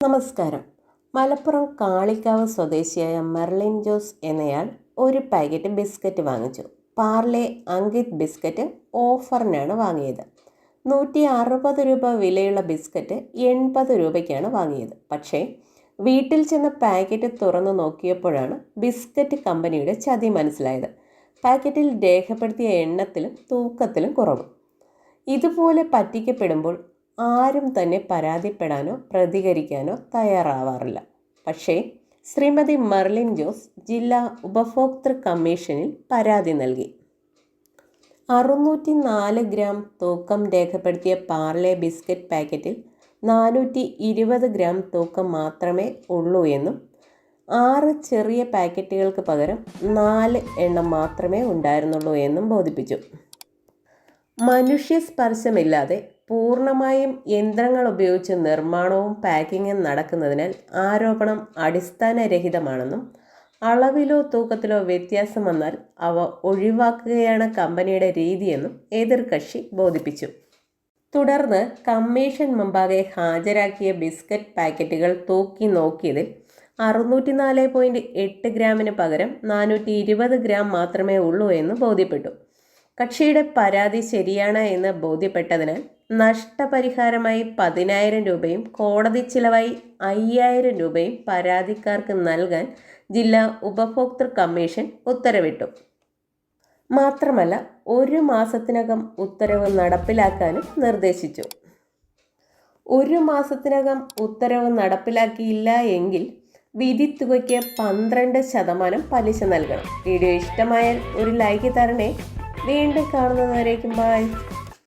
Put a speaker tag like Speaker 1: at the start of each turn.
Speaker 1: നമസ്കാരം. മലപ്പുറം കാളിക്കാവ് സ്വദേശിയായ മെർലിൻ ജോസ് എന്നയാൾ ഒരു പാക്കറ്റ് ബിസ്ക്കറ്റ് വാങ്ങിച്ചു. പാർലെ അങ്കിത് ബിസ്ക്കറ്റ് ഓഫറിനാണ് വാങ്ങിയത്. നൂറ്റി അറുപത് രൂപ വിലയുള്ള ബിസ്ക്കറ്റ് എൺപത് രൂപയ്ക്കാണ് വാങ്ങിയത്. പക്ഷേ വീട്ടിൽ ചെന്ന് പാക്കറ്റ് തുറന്നു നോക്കിയപ്പോഴാണ് ബിസ്ക്കറ്റ് കമ്പനിയുടെ ചതി മനസ്സിലായത്. പാക്കറ്റിൽ രേഖപ്പെടുത്തിയ എണ്ണത്തിലും തൂക്കത്തിലും കുറവ്. ഇതുപോലെ പറ്റിക്കപ്പെടുമ്പോൾ ആരും തന്നെ പരാതിപ്പെടാനോ പ്രതികരിക്കാനോ തയ്യാറാവാറില്ല. പക്ഷേ ശ്രീമതി മെർലിൻ ജോസ് ജില്ലാ ഉപഭോക്തൃ കമ്മീഷനിൽ പരാതി നൽകി. അറുന്നൂറ്റി നാല് ഗ്രാം തൂക്കം രേഖപ്പെടുത്തിയ പാർലെ ബിസ്ക്കറ്റ് പാക്കറ്റിൽ നാനൂറ്റി ഇരുപത് ഗ്രാം തൂക്കം മാത്രമേ ഉള്ളൂ എന്നും ആറ് ചെറിയ പാക്കറ്റുകൾക്ക് പകരം നാല് എണ്ണം മാത്രമേ ഉണ്ടായിരുന്നുള്ളൂ എന്നും ബോധിപ്പിച്ചു. മനുഷ്യ മനുഷ്യസ്പർശമില്ലാതെ പൂർണമായും യന്ത്രങ്ങൾ ഉപയോഗിച്ച് നിർമ്മാണവും പാക്കിങ്ങും നടക്കുന്നതിനാൽ ആരോപണം അടിസ്ഥാനരഹിതമാണെന്നും അളവിലോ തൂക്കത്തിലോ വ്യത്യാസം വന്നാൽ അവ ഒഴിവാക്കുകയാണ് കമ്പനിയുടെ രീതിയെന്നും എതിർകക്ഷി ബോധിപ്പിച്ചു. തുടർന്ന് കമ്മീഷൻ മുമ്പാകെ ഹാജരാക്കിയ ബിസ്ക്കറ്റ് പാക്കറ്റുകൾ തൂക്കി നോക്കിയതിൽ അറുന്നൂറ്റി നാല് പോയിന്റ് എട്ട് ഗ്രാമിന് പകരം നാനൂറ്റി ഇരുപത് ഗ്രാം മാത്രമേ ഉള്ളൂ എന്ന് ബോധ്യപ്പെട്ടു. കക്ഷിയുടെ പരാതി ശരിയാണ് എന്ന് ബോധ്യപ്പെട്ടതിനാൽ നഷ്ടപരിഹാരമായി പതിനായിരം രൂപയും കോടതി ചിലവായി അയ്യായിരം രൂപയും പരാതിക്കാർക്ക് നൽകാൻ ജില്ലാ ഉപഭോക്തൃ കമ്മീഷൻ ഉത്തരവിട്ടു. മാത്രമല്ല ഒരു മാസത്തിനകം ഉത്തരവ് നടപ്പിലാക്കാനും നിർദ്ദേശിച്ചു. ഒരു മാസത്തിനകം ഉത്തരവ് നടപ്പിലാക്കിയില്ല എങ്കിൽ വിധി തുകയ്ക്ക് പന്ത്രണ്ട് ശതമാനം പലിശ നൽകണം. വീഡിയോ ഇഷ്ടമായാൽ ഒരു ലൈക്ക് തരണേ. വീണ്ടും കാണുന്നതുവരേക്കും ബൈ.